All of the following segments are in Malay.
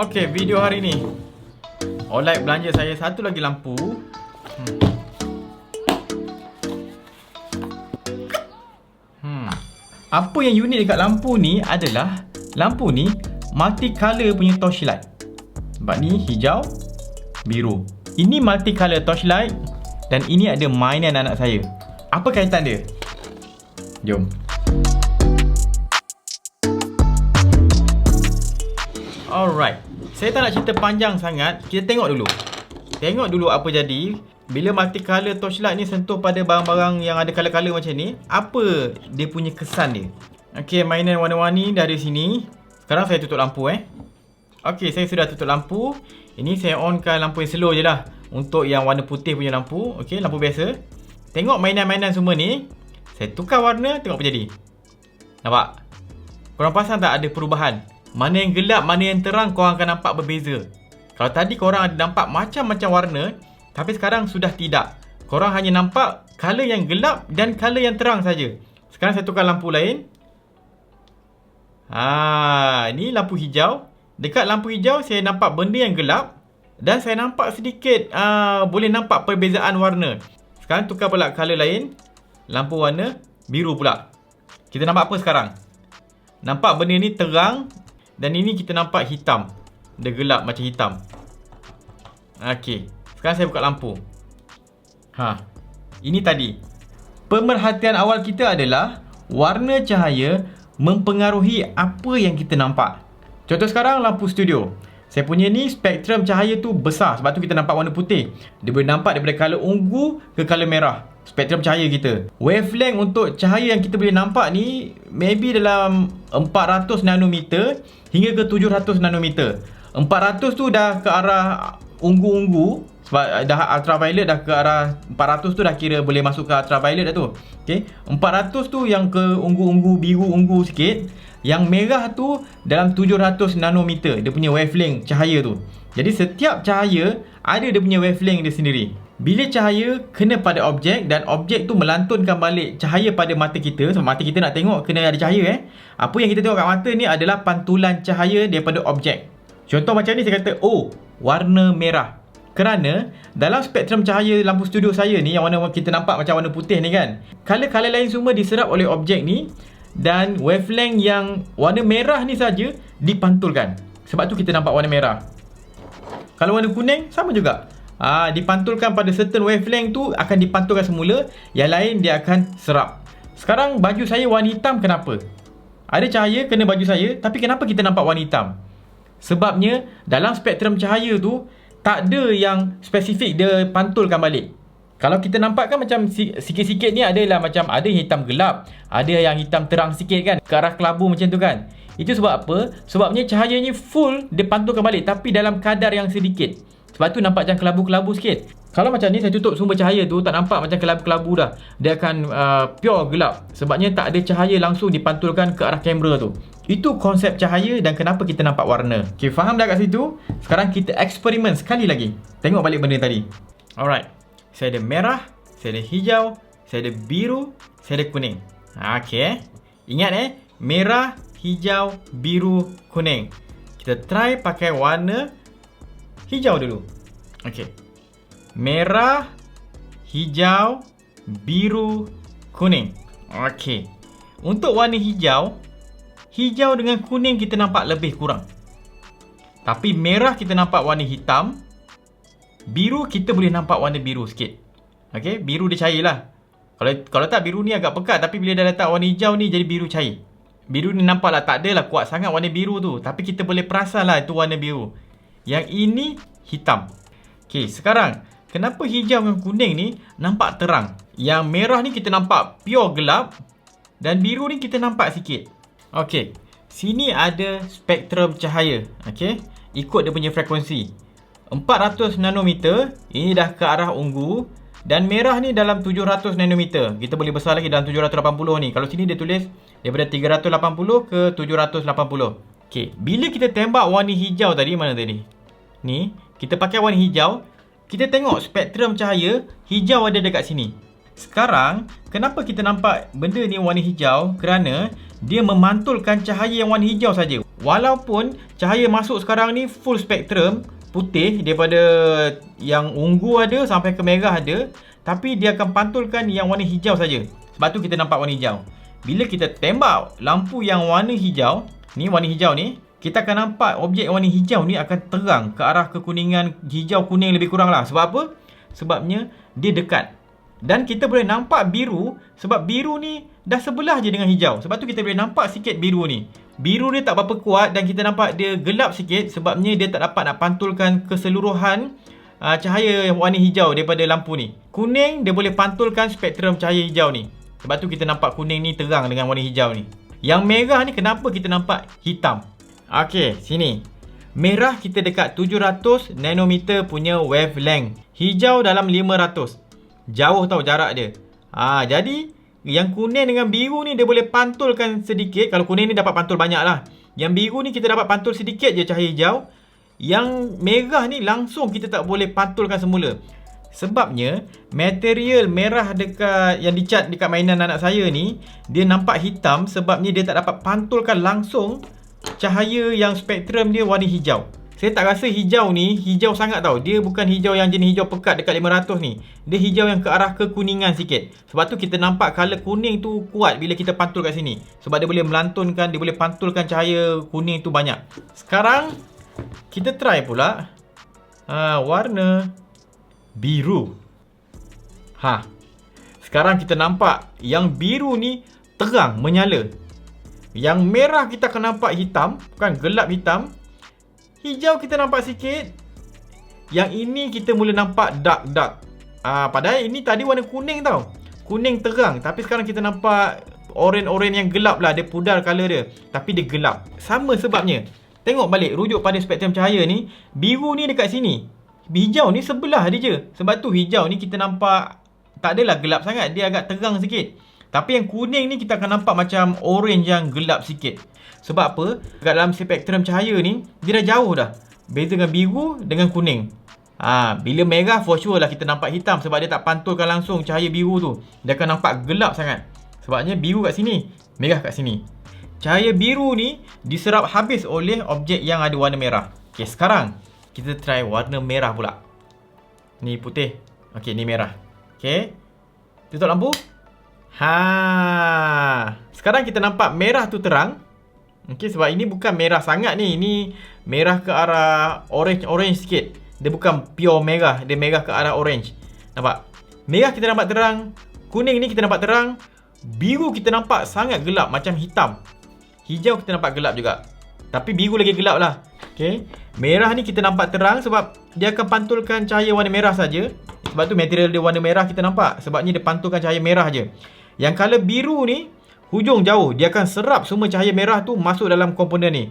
Okey, video hari ni. Olite belanja saya satu lagi lampu. Hmm. Hmm. Apa yang unik dekat lampu ni adalah lampu ni multi color punya torchlight. Sebab ni hijau, biru. Ini multi color torchlight dan ini ada mainan anak saya. Apa kaitan dia? Jom. Alright. Saya tak nak cerita panjang sangat. Kita tengok dulu. Tengok dulu apa jadi bila multicolor torchlight ni sentuh pada barang-barang yang ada color-color macam ni. Apa dia punya kesan dia? Okey, mainan warna-warni ada sini. Sekarang saya tutup lampu eh. Okey, saya sudah tutup lampu. Ini saya onkan lampu yang slow je lah. Untuk yang warna putih punya lampu. Okey, lampu biasa. Tengok mainan-mainan semua ni. Saya tukar warna, tengok apa jadi. Nampak? Korang pasang tak ada perubahan? Mana yang gelap, mana yang terang korang akan nampak berbeza. Kalau tadi korang ada nampak macam-macam warna, tapi sekarang sudah tidak. Korang hanya nampak color yang gelap dan color yang terang saja. Sekarang saya tukar lampu lain. Ha, ini lampu hijau. Dekat lampu hijau saya nampak benda yang gelap dan saya nampak sedikit uh, boleh nampak perbezaan warna. Sekarang tukar pula color lain. Lampu warna biru pula. Kita nampak apa sekarang? Nampak benda ni terang dan ini kita nampak hitam. Dia gelap macam hitam. Okey. Sekarang saya buka lampu. Ha. Ini tadi. Pemerhatian awal kita adalah warna cahaya mempengaruhi apa yang kita nampak. Contoh sekarang lampu studio. Saya punya ni spektrum cahaya tu besar sebab tu kita nampak warna putih. Dia boleh nampak daripada color ungu ke color merah. Spektrum cahaya kita. Wavelength untuk cahaya yang kita boleh nampak ni maybe dalam 400 nanometer hingga ke 700 nanometer. 400 tu dah ke arah ungu-ungu sebab dah ultraviolet dah ke arah 400 tu dah kira boleh masuk ke ultraviolet dah tu. Okey. 400 tu yang ke ungu-ungu biru-ungu sikit. Yang merah tu dalam 700 nanometer dia punya wavelength cahaya tu. Jadi setiap cahaya ada dia punya wavelength dia sendiri. Bila cahaya kena pada objek dan objek tu melantunkan balik cahaya pada mata kita sebab mata kita nak tengok kena ada cahaya eh. Apa yang kita tengok kat mata ni adalah pantulan cahaya daripada objek. Contoh macam ni saya kata, oh, warna merah. Kerana dalam spektrum cahaya lampu studio saya ni yang warna kita nampak macam warna putih ni kan. Color-color lain semua diserap oleh objek ni dan wavelength yang warna merah ni saja dipantulkan. Sebab tu kita nampak warna merah. Kalau warna kuning sama juga. Ah dipantulkan pada certain wavelength tu akan dipantulkan semula, yang lain dia akan serap. Sekarang baju saya warna hitam kenapa? Ada cahaya kena baju saya, tapi kenapa kita nampak warna hitam? Sebabnya dalam spektrum cahaya tu tak ada yang spesifik dia pantulkan balik. Kalau kita nampak kan macam sikit-sikit ni adalah macam ada hitam gelap, ada yang hitam terang sikit kan, ke arah kelabu macam tu kan. Itu sebab apa? Sebabnya cahayanya full dia pantulkan balik tapi dalam kadar yang sedikit. Sebab tu nampak macam kelabu-kelabu sikit. Kalau macam ni saya tutup sumber cahaya tu tak nampak macam kelabu-kelabu dah. Dia akan uh, pure gelap. Sebabnya tak ada cahaya langsung dipantulkan ke arah kamera tu. Itu konsep cahaya dan kenapa kita nampak warna. Okay, faham dah kat situ? Sekarang kita eksperimen sekali lagi. Tengok balik benda tadi. Alright. Saya ada merah, saya ada hijau, saya ada biru, saya ada kuning. Okey eh. Ingat eh, merah, hijau, biru, kuning. Kita try pakai warna hijau dulu. Okey. Merah, hijau, biru, kuning. Okey. Untuk warna hijau, hijau dengan kuning kita nampak lebih kurang. Tapi merah kita nampak warna hitam, Biru kita boleh nampak warna biru sikit. Okey, biru dia cair lah. Kalau kalau tak biru ni agak pekat tapi bila dah letak warna hijau ni jadi biru cair. Biru ni nampak lah tak adalah kuat sangat warna biru tu. Tapi kita boleh perasan lah itu warna biru. Yang ini hitam. Okey, sekarang kenapa hijau dan kuning ni nampak terang? Yang merah ni kita nampak pure gelap dan biru ni kita nampak sikit. Okey, sini ada spektrum cahaya. Okey, ikut dia punya frekuensi. 400 nanometer ini dah ke arah ungu dan merah ni dalam 700 nanometer. Kita boleh besar lagi dalam 780 ni. Kalau sini dia tulis daripada 380 ke 780. Okey, bila kita tembak warna hijau tadi mana tadi? Ni, kita pakai warna hijau, kita tengok spektrum cahaya hijau ada dekat sini. Sekarang, kenapa kita nampak benda ni warna hijau? Kerana dia memantulkan cahaya yang warna hijau saja. Walaupun cahaya masuk sekarang ni full spektrum, putih daripada yang ungu ada sampai ke merah ada, tapi dia akan pantulkan yang warna hijau saja. Sebab tu kita nampak warna hijau. Bila kita tembak lampu yang warna hijau, ni warna hijau ni, kita akan nampak objek warna hijau ni akan terang ke arah kekuningan hijau kuning lebih kurang lah. Sebab apa? Sebabnya dia dekat dan kita boleh nampak biru sebab biru ni dah sebelah je dengan hijau. Sebab tu kita boleh nampak sikit biru ni. Biru dia tak berapa kuat dan kita nampak dia gelap sikit sebabnya dia tak dapat nak pantulkan keseluruhan uh, cahaya warna hijau daripada lampu ni. Kuning dia boleh pantulkan spektrum cahaya hijau ni. Sebab tu kita nampak kuning ni terang dengan warna hijau ni. Yang merah ni kenapa kita nampak hitam? Okey, sini. Merah kita dekat 700 nanometer punya wavelength. Hijau dalam 500. Jauh tau jarak dia. Ha, jadi yang kuning dengan biru ni dia boleh pantulkan sedikit. Kalau kuning ni dapat pantul banyak lah. Yang biru ni kita dapat pantul sedikit je cahaya hijau. Yang merah ni langsung kita tak boleh pantulkan semula. Sebabnya material merah dekat yang dicat dekat mainan anak saya ni dia nampak hitam sebabnya dia tak dapat pantulkan langsung cahaya yang spektrum dia warna hijau. Saya tak rasa hijau ni hijau sangat tau. Dia bukan hijau yang jenis hijau pekat dekat 500 ni. Dia hijau yang ke arah kekuningan sikit. Sebab tu kita nampak color kuning tu kuat bila kita pantul kat sini. Sebab dia boleh melantunkan, dia boleh pantulkan cahaya kuning tu banyak. Sekarang kita try pula ha, warna biru. Ha. Sekarang kita nampak yang biru ni terang menyala. Yang merah kita akan nampak hitam, kan gelap hitam. Hijau kita nampak sikit. Yang ini kita mula nampak dark dark. Ah, padahal ini tadi warna kuning tau. Kuning terang. Tapi sekarang kita nampak orange-orange yang gelap lah. Dia pudar color dia. Tapi dia gelap. Sama sebabnya. Tengok balik rujuk pada spektrum cahaya ni. Biru ni dekat sini. Hijau ni sebelah dia je. Sebab tu hijau ni kita nampak tak adalah gelap sangat. Dia agak terang sikit. Tapi yang kuning ni kita akan nampak macam orange yang gelap sikit. Sebab apa? Dekat dalam spektrum cahaya ni, dia dah jauh dah. Beza dengan biru dengan kuning. Ha, bila merah for sure lah kita nampak hitam sebab dia tak pantulkan langsung cahaya biru tu. Dia akan nampak gelap sangat. Sebabnya biru kat sini, merah kat sini. Cahaya biru ni diserap habis oleh objek yang ada warna merah. Okey, sekarang kita try warna merah pula. Ni putih. Okey, ni merah. Okey. Tutup lampu. Ha. Sekarang kita nampak merah tu terang. Okey sebab ini bukan merah sangat ni. Ini merah ke arah orange-orange sikit. Dia bukan pure merah, dia merah ke arah orange. Nampak? Merah kita nampak terang, kuning ni kita nampak terang, biru kita nampak sangat gelap macam hitam. Hijau kita nampak gelap juga. Tapi biru lagi gelap lah. Okey. Merah ni kita nampak terang sebab dia akan pantulkan cahaya warna merah saja. Sebab tu material dia warna merah kita nampak. Sebabnya dia pantulkan cahaya merah je. Yang color biru ni hujung jauh dia akan serap semua cahaya merah tu masuk dalam komponen ni.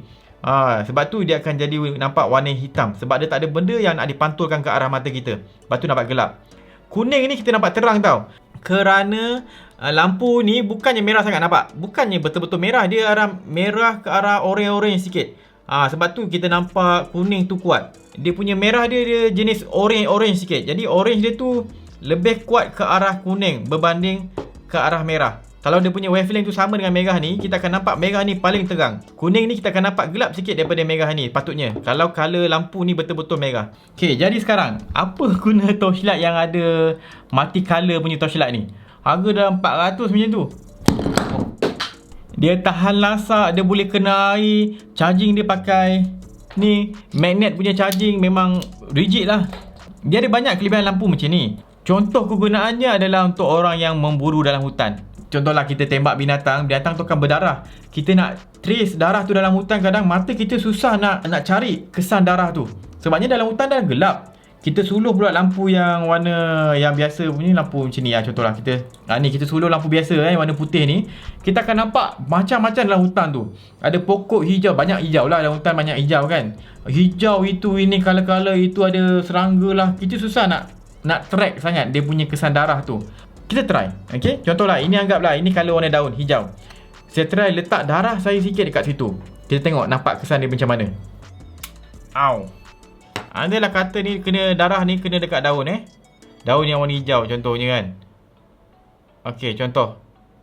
Ha, sebab tu dia akan jadi nampak warna hitam. Sebab dia tak ada benda yang nak dipantulkan ke arah mata kita. Sebab tu nampak gelap. Kuning ni kita nampak terang tau. Kerana uh, lampu ni bukannya merah sangat nampak? Bukannya betul-betul merah. Dia arah merah ke arah orange-orange sikit. Ha, sebab tu kita nampak kuning tu kuat. Dia punya merah dia, dia jenis orange-orange sikit. Jadi orange dia tu lebih kuat ke arah kuning berbanding ke arah merah kalau dia punya wavelength tu sama dengan merah ni, kita akan nampak merah ni paling terang. Kuning ni kita akan nampak gelap sikit daripada merah ni patutnya. Kalau color lampu ni betul-betul merah. Okay, jadi sekarang, apa guna torchlight yang ada multi color punya torchlight ni? Harga dalam 400 macam tu. Dia tahan lasak, dia boleh kena air, charging dia pakai ni magnet punya charging memang rigid lah. Dia ada banyak kelebihan lampu macam ni. Contoh kegunaannya adalah untuk orang yang memburu dalam hutan. Contohlah kita tembak binatang, binatang tu akan berdarah. Kita nak trace darah tu dalam hutan kadang mata kita susah nak nak cari kesan darah tu. Sebabnya dalam hutan dah gelap. Kita suluh pula lampu yang warna yang biasa punya lampu macam ni lah contohlah kita. Ha, ni kita suluh lampu biasa eh warna putih ni. Kita akan nampak macam-macam dalam hutan tu. Ada pokok hijau, banyak hijau lah dalam hutan banyak hijau kan. Hijau itu ini color-color itu ada serangga lah. Kita susah nak nak track sangat dia punya kesan darah tu. Kita try. Okay. Contohlah. Ini anggaplah. Ini color warna daun. Hijau. Saya try letak darah saya sikit dekat situ. Kita tengok nampak kesan dia macam mana. Au. Adalah kata ni kena darah ni kena dekat daun eh. Daun yang warna hijau contohnya kan. Okey, contoh.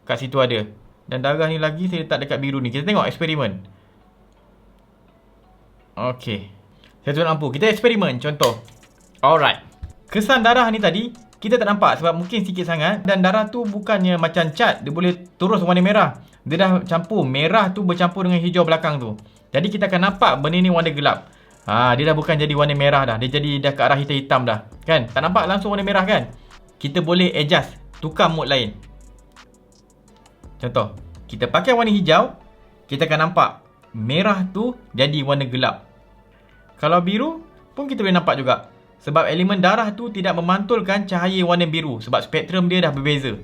Kat situ ada. Dan darah ni lagi saya letak dekat biru ni. Kita tengok eksperimen. Okey. Saya tutup lampu. Kita eksperimen. Contoh. Alright. Kesan darah ni tadi, kita tak nampak sebab mungkin sikit sangat. Dan darah tu bukannya macam cat. Dia boleh terus warna merah. Dia dah campur. Merah tu bercampur dengan hijau belakang tu. Jadi kita akan nampak benda ni warna gelap. Ha, dia dah bukan jadi warna merah dah. Dia jadi dah ke arah hitam-hitam dah. Kan? Tak nampak langsung warna merah kan? Kita boleh adjust. Tukar mode lain. Contoh. Kita pakai warna hijau. Kita akan nampak. Merah tu jadi warna gelap. Kalau biru pun kita boleh nampak juga. Sebab elemen darah tu tidak memantulkan cahaya warna biru. Sebab spektrum dia dah berbeza.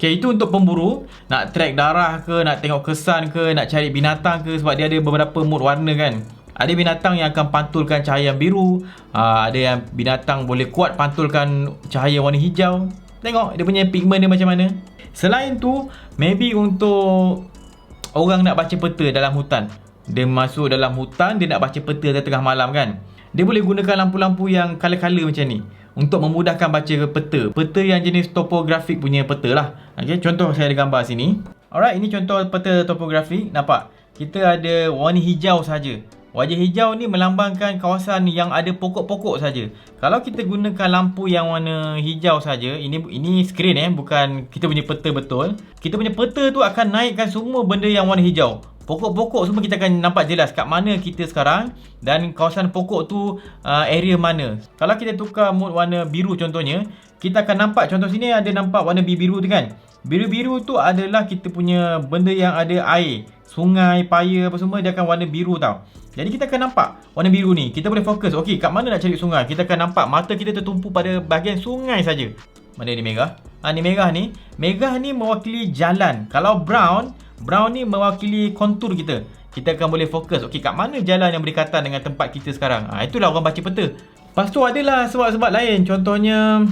Okay, itu untuk pemburu. Nak track darah ke, nak tengok kesan ke, nak cari binatang ke. Sebab dia ada beberapa mood warna kan. Ada binatang yang akan pantulkan cahaya yang biru. Uh, ada yang binatang boleh kuat pantulkan cahaya warna hijau. Tengok dia punya pigment dia macam mana. Selain tu, maybe untuk orang nak baca peta dalam hutan. Dia masuk dalam hutan, dia nak baca peta tengah malam kan. Dia boleh gunakan lampu-lampu yang color-color macam ni untuk memudahkan baca peta. Peta yang jenis topografik punya peta lah. Okay, contoh saya ada gambar sini. Alright, ini contoh peta topografik. Nampak? Kita ada warna hijau saja. Wajah hijau ni melambangkan kawasan yang ada pokok-pokok saja. Kalau kita gunakan lampu yang warna hijau saja, ini ini skrin eh, bukan kita punya peta betul. Kita punya peta tu akan naikkan semua benda yang warna hijau. Pokok-pokok semua kita akan nampak jelas kat mana kita sekarang dan kawasan pokok tu uh, area mana. Kalau kita tukar mood warna biru contohnya, kita akan nampak contoh sini ada nampak warna biru tu kan. Biru-biru tu adalah kita punya benda yang ada air. Sungai, paya apa semua dia akan warna biru tau. Jadi kita akan nampak warna biru ni. Kita boleh fokus. Okey, kat mana nak cari sungai? Kita akan nampak mata kita tertumpu pada bahagian sungai saja. Mana ni merah? Ah ha, ni merah ni. Merah ni mewakili jalan. Kalau brown Brown ni mewakili kontur kita. Kita akan boleh fokus. Okey, kat mana jalan yang berdekatan dengan tempat kita sekarang? Ha, itulah orang baca peta. Lepas tu adalah sebab-sebab lain. Contohnya,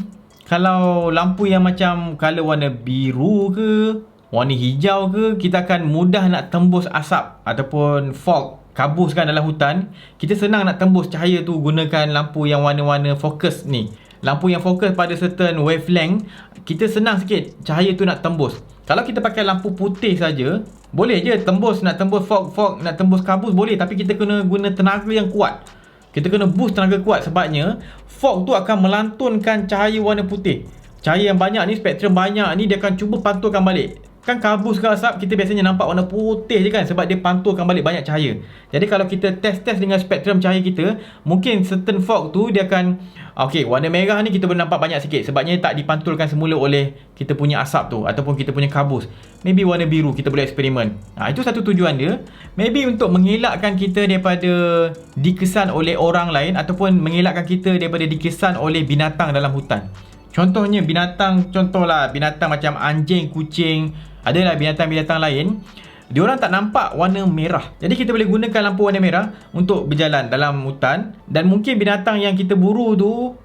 kalau lampu yang macam color warna biru ke, warna hijau ke, kita akan mudah nak tembus asap ataupun fog, kabus kan dalam hutan. Kita senang nak tembus cahaya tu gunakan lampu yang warna-warna fokus ni. Lampu yang fokus pada certain wavelength, kita senang sikit cahaya tu nak tembus. Kalau kita pakai lampu putih saja, boleh je tembus nak tembus fog fog nak tembus kabus boleh tapi kita kena guna tenaga yang kuat. Kita kena boost tenaga kuat sebabnya fog tu akan melantunkan cahaya warna putih. Cahaya yang banyak ni spektrum banyak ni dia akan cuba pantulkan balik. Kan kabus ke asap kita biasanya nampak warna putih je kan sebab dia pantulkan balik banyak cahaya. Jadi kalau kita test-test dengan spektrum cahaya kita, mungkin certain fog tu dia akan okey, warna merah ni kita boleh nampak banyak sikit sebabnya tak dipantulkan semula oleh kita punya asap tu ataupun kita punya kabus. Maybe warna biru kita boleh eksperimen. Ha, itu satu tujuan dia. Maybe untuk mengelakkan kita daripada dikesan oleh orang lain ataupun mengelakkan kita daripada dikesan oleh binatang dalam hutan. Contohnya binatang, contohlah binatang macam anjing, kucing, adalah binatang-binatang lain dia orang tak nampak warna merah. Jadi kita boleh gunakan lampu warna merah untuk berjalan dalam hutan dan mungkin binatang yang kita buru tu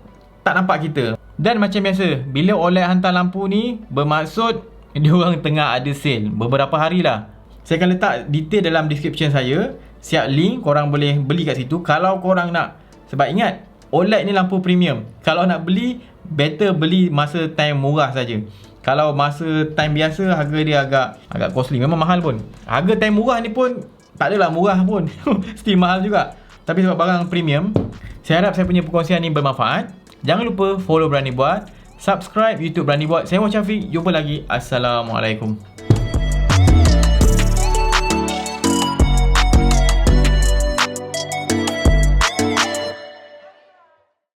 tak nampak kita. Dan macam biasa, bila oleh hantar lampu ni bermaksud dia orang tengah ada sale beberapa hari lah. Saya akan letak detail dalam description saya. Siap link, korang boleh beli kat situ kalau korang nak. Sebab ingat, OLED ni lampu premium. Kalau nak beli, better beli masa time murah saja. Kalau masa time biasa harga dia agak agak costly memang mahal pun. Harga time murah ni pun tak adalah murah pun. Still mahal juga. Tapi sebab barang premium, saya harap saya punya perkongsian ni bermanfaat. Jangan lupa follow Berani Buat, subscribe YouTube Berani Buat. Saya Muhammad Syafiq, jumpa lagi. Assalamualaikum.